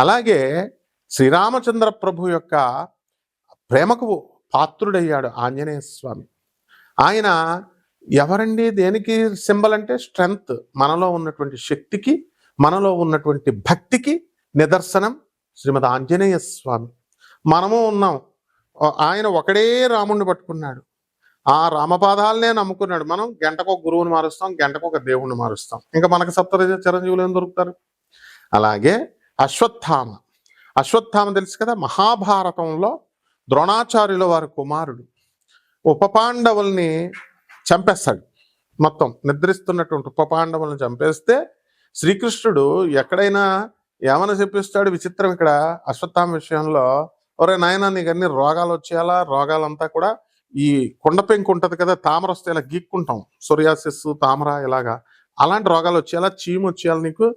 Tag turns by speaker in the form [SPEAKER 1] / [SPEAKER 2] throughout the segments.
[SPEAKER 1] అలాగే శ్రీరామచంద్ర ప్రభు యొక్క ప్రేమకు పాత్రుడయ్యాడు ఆంజనేయ స్వామి. ఆయన ఎవరండి? దేనికి సింబల్ అంటే స్ట్రెంగ్త్ మనలో ఉన్నటువంటి శక్తికి మనలో ఉన్నటువంటి భక్తికి నిదర్శనం శ్రీమద్ ఆంజనేయ స్వామి. మనము ఉన్నాం. ఆయన ఒకడే రాముణ్ణి పట్టుకున్నాడు. ఆ రామపాదాలనే నమ్ముకున్నాడు. మనం గంటకు ఒక గురువుని మారుస్తాం గంటకు ఒక దేవుణ్ణి మారుస్తాం. ఇంకా మనకు సప్తరజ చిరంజీవులు ఏం దొరుకుతారు? అలాగే అశ్వత్థామ. అశ్వత్థామ తెలుసు కదా? మహాభారతంలో ద్రోణాచార్యుల వారి కుమారుడు. ఉపపాండవుల్ని చంపేస్తాడు. మొత్తం నిద్రిస్తున్నటువంటి ఉపపాండవులను చంపేస్తే శ్రీకృష్ణుడు ఎక్కడైనా ఏమైనా చెప్పిస్తాడు? విచిత్రం ఇక్కడ అశ్వత్థామ విషయంలో. ఒరే నాయన నీకు అన్ని రోగాలు వచ్చేయాలా రోగాలంతా కూడా ఈ కుండ పెంకు ఉంటుంది కదా? తామర వస్తే ఇలా గీక్కుంటాం. సూర్యాసిస్సు తామర ఇలాగా. అలాంటి రోగాలు వచ్చేయాలా చీము వచ్చేయాలి నీకు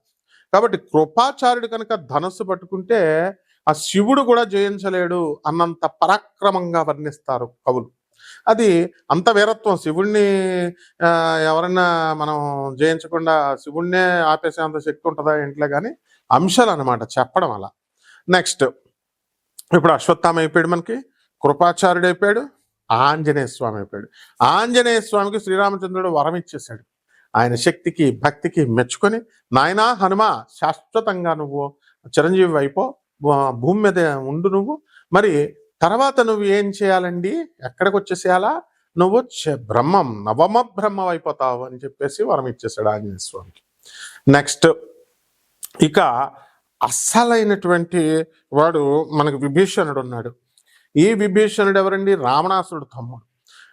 [SPEAKER 1] కాబట్టి కృపాచార్యుడు కనుక ధనస్సు పట్టుకుంటే ఆ శివుడు కూడా జయించలేడు అన్నంత పరాక్రమంగా వర్ణిస్తారు కవులు. అది అంత వీరత్వం. శివుణ్ణి ఎవరన్నా మనం జయించకుండా శివుణ్ణే ఆపేసేంత శక్తి ఉంటుందా ఇంట్లో కానీ అంశాలు అనమాట చెప్పడం అలా. నెక్స్ట్ ఇప్పుడు అశ్వత్థామ అయిపోయాడు మనకి కృపాచార్యుడు అయిపోయాడు ఆంజనేయ స్వామి అయిపోయాడు. ఆంజనేయ స్వామికి శ్రీరామచంద్రుడు వరం ఇచ్చేశాడు. ఆయన శక్తికి భక్తికి మెచ్చుకొని నాయనా హనుమ శాశ్వతంగా నువ్వు చిరంజీవి అయిపో భూ- భూమి మీద ఉండు నువ్వు. మరి తర్వాత నువ్వు ఏం చేయాలండి? ఎక్కడికి వచ్చేసేయాలా? నువ్వు బ్రహ్మం నవమ బ్రహ్మం అయిపోతావు అని చెప్పేసి వరం ఇచ్చేసాడు ఆంజనేయ స్వామికి. నెక్స్ట్ ఇక అస్సలైనటువంటి వాడు మనకు విభీషణుడు ఉన్నాడు. ఈ విభీషణుడు ఎవరండి? రావణాసుడు తమ్ముడు.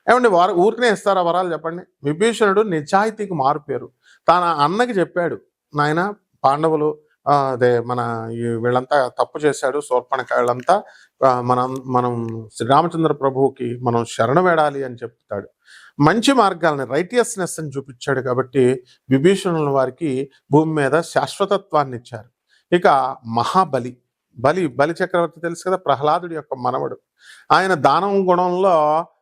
[SPEAKER 1] ఏమండి వారు ఊరికనే ఇస్తారా వరాలు చెప్పండి? విభీషణుడు నిజాయితీకి మారుపేరు తన అన్నకి చెప్పాడు నాయన పాండవులు అదే మన వీళ్ళంతా తప్పు చేశాడు శూర్పణకాయలంతా ఆ, మనం మనం శ్రీరామచంద్ర ప్రభువుకి మనం శరణ వేడాలి అని చెప్తాడు. మంచి మార్గాలని రైటియస్నెస్ అని చూపించాడు కాబట్టి విభీషణుల వారికి భూమి మీద శాశ్వతత్వాన్ని ఇచ్చారు. ఇక మహాబలి బలి బలి చక్రవర్తి తెలుసు కదా ప్రహ్లాదుడి యొక్క మనవడు. ఆయన దానం గుణంలో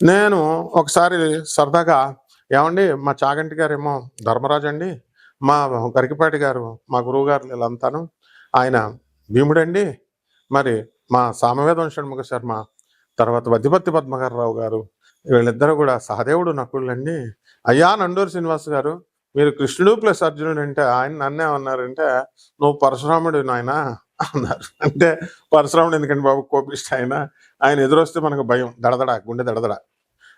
[SPEAKER 1] నేను ఒకసారి సరదాగా ఏమండి మా చాగంటి గారేమో ధర్మరాజు అండి మా గరికపాటి గారు మా గురువు గారు వీళ్ళంతాను. ఆయన భీముడండి. మరి మా సామవేదం షణ్ముఖ శర్మ తర్వాత వద్దిపత్తి పద్మగారరావు గారు వీళ్ళిద్దరూ కూడా సహదేవుడు నకుళ్ళండి అయ్యా నండూరు శ్రీనివాస్ గారు మీరు కృష్ణుడు ప్లస్ అర్జునుడు అంటే ఆయన నన్నే అన్నారంటే నువ్వు పరశురాముడు నాయన అన్నారు. అంటే పరశురాముడు ఎందుకంటే బాబు కోపిష్ట ఆయన? ఆయన ఎదురొస్తే మనకు భయం దడదడ గుండె దడదడ.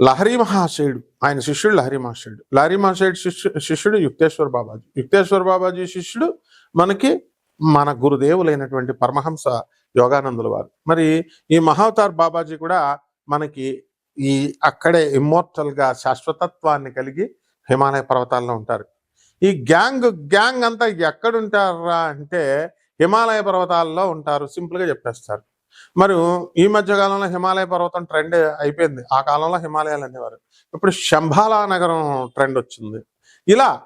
[SPEAKER 1] లహరి మహాశయుడు ఆయన శిష్యుడు లహరి మహాశయుడు. లహరి మహాశయుడు శిష్యు శిష్యుడు యుక్తేశ్వర్ బాబాజీ. యుక్తేశ్వర్ బాబాజీ శిష్యుడు మనకి మన గురుదేవులైనటువంటి పరమహంస యోగానందుల వారు. మరి ఈ మహావతార్ బాబాజీ కూడా మనకి ఈ అక్కడే ఇమ్మోర్టల్గా శాశ్వతత్వాన్ని కలిగి హిమాలయ పర్వతాల్లో ఉంటారు. ఈ గ్యాంగ్ గ్యాంగ్ అంతా ఎక్కడుంటారా అంటే హిమాలయ పర్వతాల్లో ఉంటారు సింపుల్గా చెప్పేస్తారు. మరి ఈ మధ్య కాలంలో హిమాలయ పర్వతం ట్రెండ్ అయిపోయింది. ఆ కాలంలో హిమాలయాలు అనేవారు. ఇప్పుడు శంభాలా నగరం ట్రెండ్ వచ్చింది. ఇలా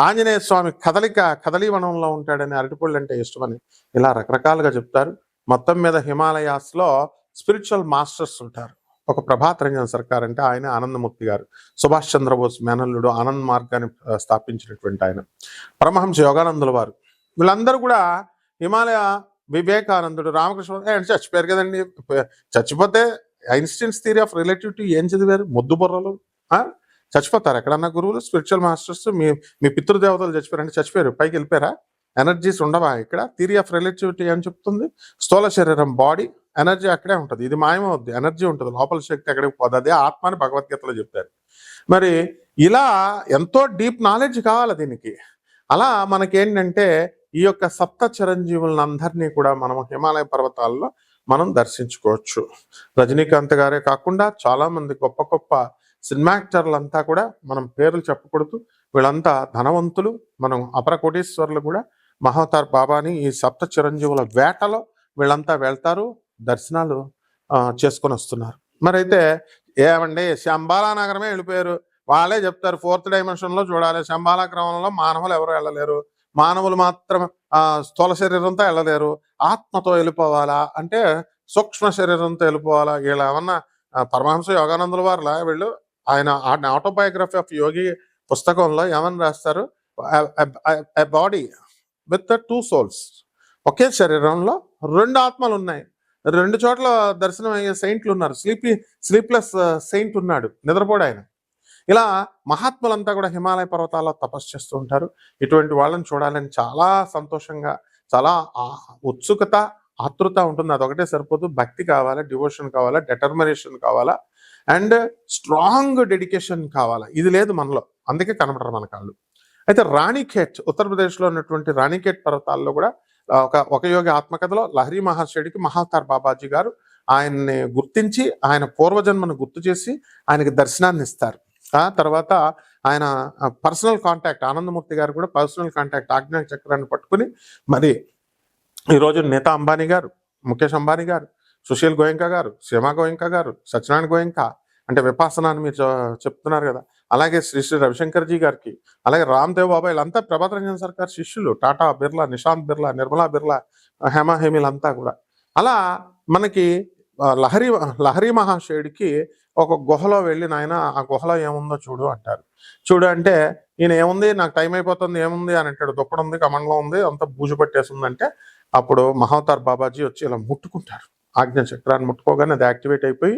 [SPEAKER 1] ఆంజనేయ స్వామి కదలిక కదలీవనంలో ఉంటాడని అరటిపళ్ళు అంటే ఇష్టమని ఇలా రకరకాలుగా చెప్తారు. మొత్తం మీద హిమాలయాస్లో స్పిరిచువల్ మాస్టర్స్ ఉంటారు. ఒక ప్రభాత్ రంజన్ సర్కార్ అంటే ఆయన ఆనందమూర్తి గారు. సుభాష్ చంద్రబోస్ మేనల్లుడు ఆనంద్ మార్గాన్ని స్థాపించినటువంటి ఆయన. పరమహంస యోగానందుల వారు. వీళ్ళందరూ కూడా హిమాలయ వివేకానందుడు రామకృష్ణ ఆయన చచ్చిపోయారు కదండి. చచ్చిపోతే ఐన్స్టీన్స్ థియరీ ఆఫ్ రిలేటివిటీ ఏం చదివారు? ముద్దు బుర్రలు? చచ్చిపోతారు ఎక్కడన్నా గురువులు స్పిరిచువల్ మాస్టర్స్ మీ మీ పితృదేవతలు చచ్చిపోయారంటే చచ్చిపోయారు పైకి వెళ్ళిపోయారా? ఎనర్జీస్ ఉండవా ఇక్కడ? థియరీ ఆఫ్ రిలేటివిటీ అని చెప్తుంది? స్థూల శరీరం బాడీ ఎనర్జీ అక్కడే ఉంటుంది. ఇది మాయమవుద్ది ఎనర్జీ ఉంటుంది లోపల శక్తి అక్కడికి పోదు. అదే ఆత్మ అని భగవద్గీతలో చెప్తారు. మరి ఇలా ఎంతో డీప్ నాలెడ్జ్ కావాలి దీనికి. అలా మనకేంటంటే ఈ యొక్క సప్త చిరంజీవులను అందరినీ కూడా మనం హిమాలయ పర్వతాల్లో మనం దర్శించుకోవచ్చు. రజనీకాంత్ గారే కాకుండా చాలా మంది గొప్ప గొప్ప సినిమా యాక్టర్లంతా కూడా మనం పేర్లు చెప్పకూడదు వీళ్ళంతా ధనవంతులు మనం అపర కోటీశ్వరులు కూడా మహోతార్ బాబాని ఈ సప్త చిరంజీవుల వేటలో వీళ్ళంతా వెళ్తారు దర్శనాలు ఆ, చేసుకొని వస్తున్నారు. మరి అయితే ఏమండి శంబాలా నగరమే వెళ్ళిపోయారు. వాళ్ళే చెప్తారు ఫోర్త్ డైమెన్షన్లో చూడాలి. శంబాలా క్రమంలో మానవులు ఎవరు వెళ్ళలేరు. మానవులు మాత్రం ఆ స్థూల శరీరంతో వెళ్ళలేరు. ఆత్మతో వెళ్ళిపోవాలా? అంటే సూక్ష్మ శరీరంతో వెళ్ళిపోవాలా? వీళ్ళు ఏమన్నా పరమహంస యోగానందుల వారులా వీళ్ళు? ఆయన ఆటోబయోగ్రఫీ ఆఫ్ యోగి పుస్తకంలో ఏమని రాస్తారు? Body with two souls. ఒకే శరీరంలో రెండు ఆత్మలు ఉన్నాయి రెండు చోట్ల దర్శనం అయ్యే సెయింట్లు ఉన్నారు. స్లీపీ స్లీప్లెస్ సెయింట్ ఉన్నాడు. నిద్రపోడు ఆయన. ఇలా మహాత్ములంతా కూడా హిమాలయ పర్వతాల్లో తపస్సు చేస్తూ ఉంటారు. ఇటువంటి వాళ్ళని చూడాలని చాలా సంతోషంగా చాలా ఉత్సుకత ఆతృత ఉంటుంది. అదొకటే సరిపోదు. భక్తి కావాలా డివోషన్ కావాలా డెటర్మినేషన్ కావాలా అండ్ స్ట్రాంగ్ డెడికేషన్ కావాలా. ఇది లేదు మనలో. అందుకే కనబడరు మన కాళ్ళు. అయితే రాణిఖేట్ ఉత్తరప్రదేశ్లో ఉన్నటువంటి రాణిఖేట్ పర్వతాల్లో కూడా ఒక ఒక యోగి ఆత్మకథలో లహరి మహర్షుడికి మహావతార్ బాబాజీ గారు ఆయన్ని గుర్తించి ఆయన పూర్వజన్మను గుర్తు చేసి ఆయనకి దర్శనాన్ని ఇస్తారు. తర్వాత ఆయన పర్సనల్ కాంటాక్ట్ ఆనందమూర్తి గారు కూడా పర్సనల్ కాంటాక్ట్ ఆజ్ఞా చక్రాన్ని పట్టుకుని మరి ఈరోజు నేత అంబానీ గారు ముఖేష్ అంబానీ గారు సుశీల్ గోయంక గారు సీమా గోయంక గారు సత్యనారాయణ గోయంక అంటే విపాసన అని మీరు చెప్తున్నారు కదా. అలాగే శ్రీ శ్రీ రవిశంకర్ జీ గారికి అలాగే రామ్దేవ్ బాబా వీళ్ళంతా ప్రభాత్ రంజన్ సర్కార్ శిష్యులు టాటా బిర్లా నిశాంత్ బిర్లా నిర్మలా బిర్లా హేమా హేమిలంతా కూడా. అలా మనకి లహరి లహరి మహాశయుడికి ఒక గుహలో వెళ్ళి నాయన ఆ గుహలో ఏముందో చూడు అంటారు. చూడు అంటే ఈయన ఏముంది? నాకు టైం అయిపోతుంది ఏముంది? అని అంటాడు. దుప్పడం ఉంది కమండలం ఉంది అంతా బూజు పట్టేసిందంటే అప్పుడు మహావతార్ బాబాజీ వచ్చి ఇలా ముట్టుకుంటారు. ఆజ్ఞ చక్రాన్ని ముట్టుకోగానే అది యాక్టివేట్ అయిపోయి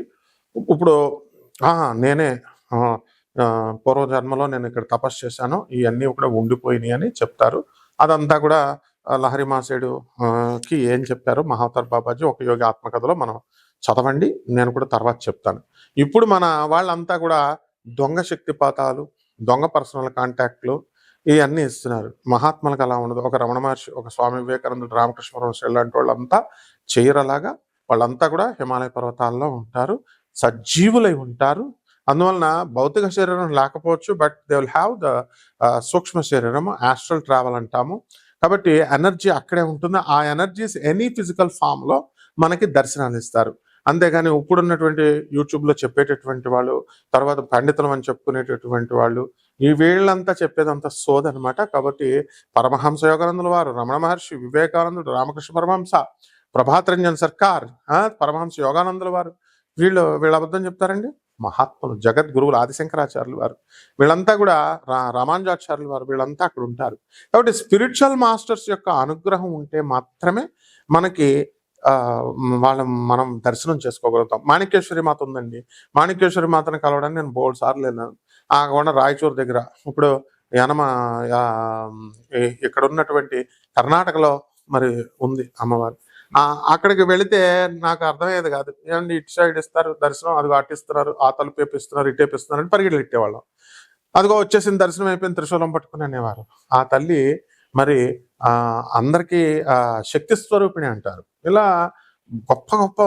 [SPEAKER 1] ఇప్పుడు నేనే పూర్వ జన్మలో పూర్వజన్మలో నేను ఇక్కడ తపస్సు చేశాను ఇవన్నీ కూడా ఉండిపోయినాయి అని చెప్తారు. అదంతా కూడా లహరి మాసేడుకి కి ఏం చెప్పారు మహావతార్ బాబాజీ? ఒక యోగి ఆత్మకథలో మనం చదవండి నేను కూడా తర్వాత చెప్తాను. ఇప్పుడు మన వాళ్ళంతా కూడా దొంగ శక్తిపాతాలు దొంగ పర్సనల్ కాంటాక్ట్లు ఇవన్నీ ఇస్తున్నారు. మహాత్ములకు అలా ఉండదు. ఒక రమణ మహర్షి ఒక స్వామి వివేకానందుడు రామకృష్ణ పరమహంస లాంటి వాళ్ళంతా చేయరలాగా వాళ్ళంతా కూడా హిమాలయ పర్వతాల్లో ఉంటారు సజీవులై ఉంటారు. అందువలన భౌతిక శరీరం లేకపోవచ్చు but they will have the సూక్ష్మ శరీరం ఆస్ట్రల్ ట్రావెల్ అంటాము. కాబట్టి ఎనర్జీ అక్కడే ఉంటుంది. ఆ ఎనర్జీస్ ఎనీ ఫిజికల్ ఫామ్లో మనకి దర్శనాలు ఇస్తారు. అంతేగాని ఇప్పుడున్నటువంటి యూట్యూబ్లో చెప్పేటటువంటి వాళ్ళు తర్వాత పండితులం అని చెప్పుకునేటటువంటి వాళ్ళు ఈ వీళ్ళంతా చెప్పేదంతా సోదనమాట. కాబట్టి పరమహంస యోగానందుల వారు రమణ మహర్షి వివేకానందుడు రామకృష్ణ పరమహంస ప్రభాతరంజన్ సర్కార్ పరమహంస యోగానందుల వారు వీళ్ళు వీళ్ళ అబద్ధం చెప్తారండి? మహాత్ములు జగద్గురువులు ఆదిశంకరాచార్యులు వారు. వీళ్ళంతా కూడా రా రామానుజాచార్యులు వారు వీళ్ళంతా అక్కడ ఉంటారు. కాబట్టి స్పిరిచువల్ మాస్టర్స్ యొక్క అనుగ్రహం ఉంటే మాత్రమే మనకి వాళ్ళ మనం దర్శనం చేసుకోగలుగుతాం. మాణిక్యేశ్వరి మాత ఉందండి. మాణిక్యేశ్వరి మాతను కలవడానికి నేను బోల్డ్ సార్లు వెళ్ళాను. ఆ కొండ రాయచూరు దగ్గర. ఇప్పుడు యనమ ఇక్కడ ఉన్నటువంటి కర్ణాటకలో మరి ఉంది అమ్మవారు. అక్కడికి వెళితే నాకు అర్థమయ్యేది కాదు. ఏమండి ఇటు సైడ్ ఇస్తారు దర్శనం అది అటిస్తున్నారు ఆ తలుపు వేపిస్తున్నారు ఇటు వేపిస్తున్నారు అని పరిగెడలు ఇట్టేవాళ్ళం అదిగో వచ్చేసిన దర్శనం అయిపోయిన త్రిశూలం పట్టుకుని అనేవారు. ఆ తల్లి మరి అందరికీ శక్తి స్వరూపిణి అంటారు. ఇలా గొప్ప గొప్ప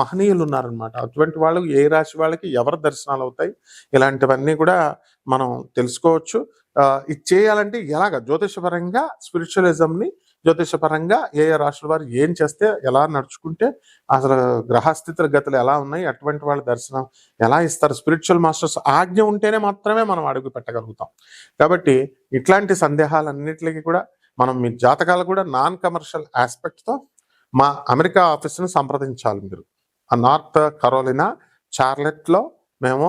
[SPEAKER 1] మహనీయులు ఉన్నారనమాట అటువంటి వాళ్ళకి ఏ రాశి వాళ్ళకి ఎవరి దర్శనాలు అవుతాయి ఇలాంటివన్నీ కూడా మనం తెలుసుకోవచ్చు. ఇది చేయాలంటే ఎలాగ? జ్యోతిషపరంగా స్పిరిచువలిజంని జ్యోతిషపరంగా ఏ ఏ రాష్ట్రాల వారు ఏం చేస్తే ఎలా నడుచుకుంటే అసలు గ్రహస్థితుల గతులు ఎలా ఉన్నాయి అటువంటి వాళ్ళ దర్శనం ఎలా ఇస్తారు స్పిరిచువల్ మాస్టర్స్ ఆజ్ఞ ఉంటేనే మాత్రమే మనం అడుగు పెట్టగలుగుతాం. కాబట్టి ఇట్లాంటి సందేహాలన్నిటికీ కూడా మనం మీ జాతకాలు కూడా నాన్ కమర్షియల్ ఆస్పెక్ట్తో మా అమెరికా ఆఫీస్ని సంప్రదించాలి మీరు. ఆ నార్త్ కరోలినా చార్లెట్లో మేము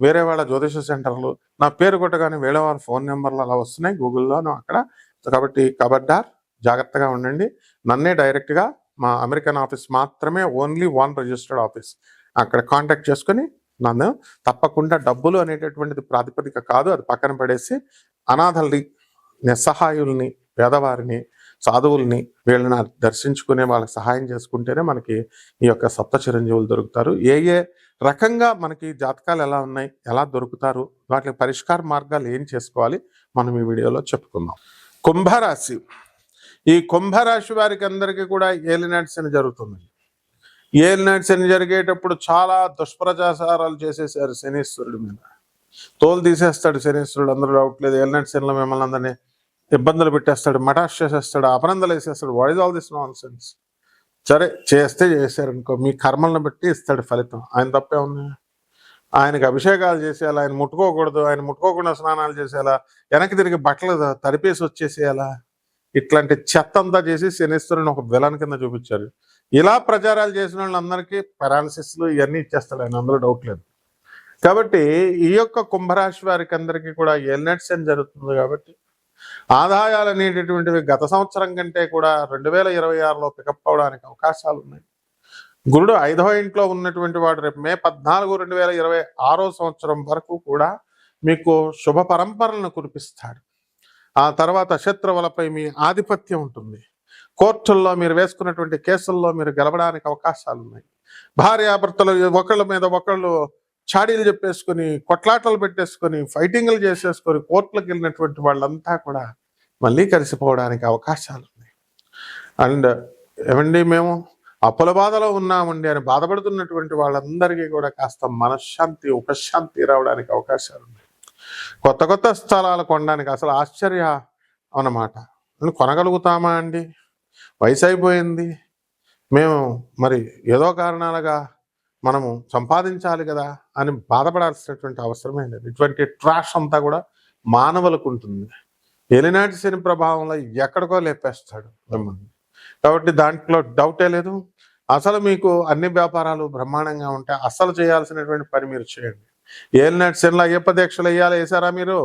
[SPEAKER 1] వేరే వాళ్ళ జ్యోతిష సెంటర్లు. నా పేరు కొట్టగానే వేరే వాళ్ళ ఫోన్ నెంబర్లు అలా వస్తున్నాయి గూగుల్లోనూ అక్కడ. కాబట్టి కబడ్డార్ జాగ్రత్తగా ఉండండి. నన్నే డైరెక్ట్గా మా అమెరికన్ ఆఫీస్ మాత్రమే ఓన్లీ వన్ రిజిస్టర్డ్ ఆఫీస్. అక్కడ కాంటాక్ట్ చేసుకొని నన్ను తప్పకుండా డబ్బులు అనేటటువంటిది ప్రాతిపదిక కాదు. అది పక్కన పడేసి అనాథల్ని నిస్సహాయుల్ని పేదవారిని సాధువుల్ని వీళ్ళని దర్శించుకునే వాళ్ళకి సహాయం చేసుకుంటేనే మనకి ఈ యొక్క సప్త చిరంజీవులు దొరుకుతారు. ఏ ఏ రకంగా మనకి జాతకాలు ఎలా ఉన్నాయి ఎలా దొరుకుతారు వాటికి పరిష్కార మార్గాలు ఏం చేసుకోవాలి మనం ఈ వీడియోలో చెప్పుకుందాం. కుంభరాశి. ఈ కుంభరాశి వారికి అందరికీ కూడా ఏలినాటి శని జరుగుతుంది. ఏలినాటి శని జరిగేటప్పుడు చాలా దుష్ప్రచాసారాలు చేసేసారు శనీశ్వరుడి మీద. తోలు తీసేస్తాడు శనీశ్వరుడు అందరూ డౌట్ లేదు. ఏలినాటి శనిలో మిమ్మల్ని అందరినీ ఇబ్బందులు పెట్టేస్తాడు మటాష్ చేసేస్తాడు అపనందలు వేసేస్తాడు. What is all this nonsense సరే చేస్తే చేశారనుకో మీ కర్మలను బట్టి ఇస్తాడు ఫలితం. ఆయన తప్పే ఉంది. ఆయనకి అభిషేకాలు చేసేయాలా? ఆయన ముట్టుకోకూడదు. ఆయన ముట్టుకోకుండా స్నానాలు చేసేయాలా? వెనక్కి తిరిగి బట్టలు తడిపేసి వచ్చేసేయాలా? ఇట్లాంటి చెత్త అంతా చేసి శనిశ్వరుని ఒక విలన్ కింద చూపించారు. ఇలా ప్రచారాలు చేసిన వాళ్ళందరికీ పెరాలసిస్లు ఇవన్నీ ఇచ్చేస్తాడు ఆయన. అందులో డౌట్ లేదు. కాబట్టి ఈ యొక్క కుంభరాశి వారికి అందరికీ కూడా ఎల్నెట్స్ అని జరుగుతుంది కాబట్టి ఆదాయాలు అనేటటువంటివి గత సంవత్సరం కంటే కూడా రెండు వేల ఇరవై ఆరులో పికప్ అవడానికి అవకాశాలు ఉన్నాయి. గురుడు ఐదవ ఇంట్లో ఉన్నటువంటి వాడు రేపు మే పద్నాలుగు రెండు వేల ఇరవై ఆరో సంవత్సరం వరకు కూడా మీకు శుభ పరంపరలను కురిపిస్తాడు. ఆ తర్వాత శత్రువులపై మీ ఆధిపత్యం ఉంటుంది. కోర్టుల్లో మీరు వేసుకున్నటువంటి కేసుల్లో మీరు గెలవడానికి అవకాశాలు ఉన్నాయి. భార్యాభర్తలు ఒకళ్ళ మీద ఒకళ్ళు చాడీలు చెప్పేసుకొని కొట్లాటలు పెట్టేసుకొని ఫైటింగ్లు చేసేసుకొని కోర్టులకు వెళ్ళినటువంటి వాళ్ళంతా కూడా మళ్ళీ కలిసిపోవడానికి అవకాశాలు ఉన్నాయి. అండ్ ఏమండి మేము? అప్పుల బాధలో ఉన్నామండి అని బాధపడుతున్నటువంటి వాళ్ళందరికీ కూడా కాస్త మనశ్శాంతి ఉపశాంతి రావడానికి అవకాశాలు ఉన్నాయి. కొత్త కొత్త స్థలాలు కొనడానికి అసలు ఆశ్చర్య అన్నమాట. కొనగలుగుతామా అండి? వయసు అయిపోయింది మేము మరి ఏదో కారణాలుగా మనము సంపాదించాలి కదా అని బాధపడాల్సినటువంటి అవసరమే లేదు. ఇటువంటి ట్రాష్ అంతా కూడా మానవులకు ఉంటుంది. ఎలినాటి శని ప్రభావంలో ఎక్కడికో లేపేస్తాడు మిమ్మల్ని కాబట్టి దాంట్లో డౌటే లేదు. అసలు మీకు అన్ని వ్యాపారాలు బ్రహ్మాండంగా ఉంటే అసలు చేయాల్సినటువంటి పని మీరు చేయండి. ఏలినాటి శనిలో అయ్యప్ప దీక్షలు వేయాలి వేసారా మీరు?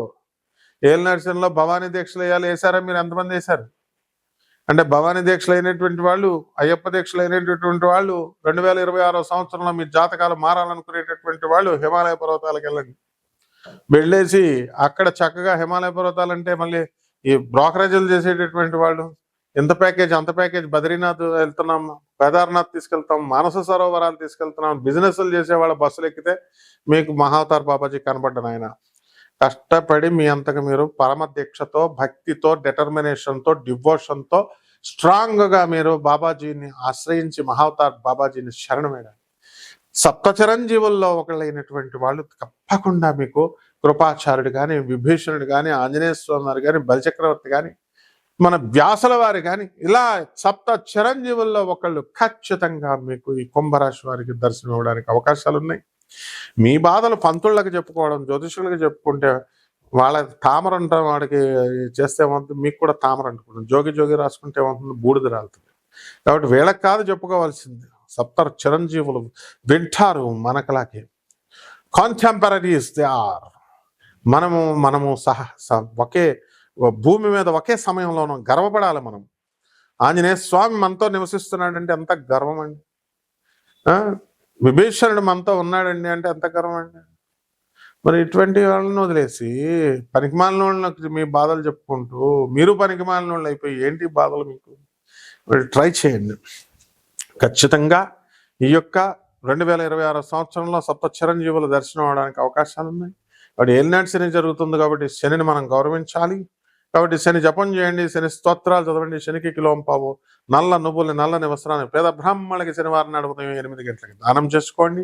[SPEAKER 1] ఏలినాటి శనిలో భవానీ దీక్షలు వేయాలి వేసారా మీరు? ఎంతమంది వేశారు? అంటే భవానీ దీక్షలు అయినటువంటి వాళ్ళు అయ్యప్ప దీక్షలు అయినటువంటి వాళ్ళు రెండు వేల ఇరవై ఆరో సంవత్సరంలో మీ జాతకాలు మారాలనుకునేటటువంటి వాళ్ళు హిమాలయ పర్వతాలకు వెళ్ళండి. వెళ్ళేసి అక్కడ చక్కగా హిమాలయ పర్వతాలు అంటే మళ్ళీ ఈ బ్రోకరేజీలు చేసేటటువంటి వాళ్ళు ఎంత ప్యాకేజ్ అంత ప్యాకేజ్ బద్రీనాథ్ వెళ్తున్నాం కేదార్నాథ్ తీసుకెళ్తాం మానస సరోవరాలు తీసుకెళ్తున్నాం బిజినెస్లు చేసేవాళ్ళ బస్సులు ఎక్కితే మీకు మహావతార్ బాబాజీ కనబడ్డాను ఆయన కష్టపడి మీ అంతకు మీరు పరమ దీక్షతో భక్తితో డిటర్మినేషన్తో డివోషన్తో స్ట్రాంగ్గా మీరు బాబాజీని ఆశ్రయించి మహావతార్ బాబాజీని శరణమేడాలి. సప్త చిరంజీవుల్లో ఒకళ్ళైనటువంటి వాళ్ళు తప్పకుండా మీకు కృపాచార్యుడు కానీ విభీషణుడు కానీ ఆంజనేయ స్వామి వారు కానీ బలిచక్రవర్తి కానీ మన వ్యాసల వారు కానీ ఇలా సప్త చిరంజీవుల్లో ఒకళ్ళు ఖచ్చితంగా మీకు ఈ కుంభరాశి వారికి దర్శనం ఇవ్వడానికి అవకాశాలు ఉన్నాయి మీ బాధలు పంతుళ్ళకి చెప్పుకోవడం జ్యోతిషులకు చెప్పుకుంటే వాళ్ళ తామర అంటాం వాడికి చేస్తే ఏమవుతుంది? మీకు కూడా తామర అంటుకుంటుంది. జోగి జోగి రాసుకుంటే ఏమవుతుంది? బూడిద రాలుతుంది. కాబట్టి వీళ్ళకి కాదు చెప్పుకోవాల్సింది. సప్తర్ చిరంజీవులు వింటారు మనకలాగే. కాంటెంపరీస్ దే ఆర్ మనము మనము సహ స- ఒకే భూమి మీద ఒకే సమయంలో గర్వపడాలి మనం. ఆంజనేయ స్వామి మనతో నివసిస్తున్నాడంటే ఎంత గర్వం అండి? విభీషణుడు మనతో ఉన్నాడండి అంటే ఎంత గర్వం అండి? మరి ఇటువంటి వాళ్ళని వదిలేసి పనికిమాలిన వాళ్ళకి మీ బాధలు చెప్పుకుంటూ మీరు పనికిమాలిన వాళ్ళు అయిపోయి ఏంటి బాధలు మీకు? ట్రై చేయండి. ఖచ్చితంగా ఈ యొక్క రెండు వేల ఇరవై ఆరో సంవత్సరంలో సప్త చిరంజీవులు దర్శనం అవడానికి అవకాశాలు ఉన్నాయి. కాబట్టి ఏలినాటి శని జరుగుతుంది కాబట్టి శనిని మనం గౌరవించాలి. కాబట్టి శని జపం చేయండి శని స్తోత్రాలు చదవండి శనికి కిలోం పావు నల్ల నువ్వుల్ని నల్లని వస్త్రాన్ని పేద బ్రాహ్మణులకి శనివారం నాడు ఉదయం ఎనిమిది గంటలకి దానం చేసుకోండి.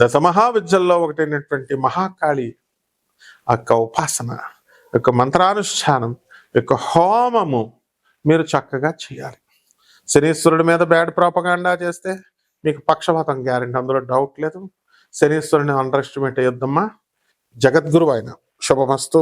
[SPEAKER 1] దశ మహావిద్యల్లో ఒకటైనటువంటి మహాకాళి యొక్క ఉపాసన యొక్క మంత్రానుష్ఠానం యొక్క హోమము మీరు చక్కగా చేయాలి. శనీశ్వరుడి మీద బ్యాడ్ ప్రాపగాండా చేస్తే మీకు పక్షపాతం గ్యారెంటీ అందులో డౌట్ లేదు. శనీశ్వరుని అండర్ ఎస్టిమేట్ అయ్యొద్దమ్మా జగద్గురు ఆయన శుభమస్తు.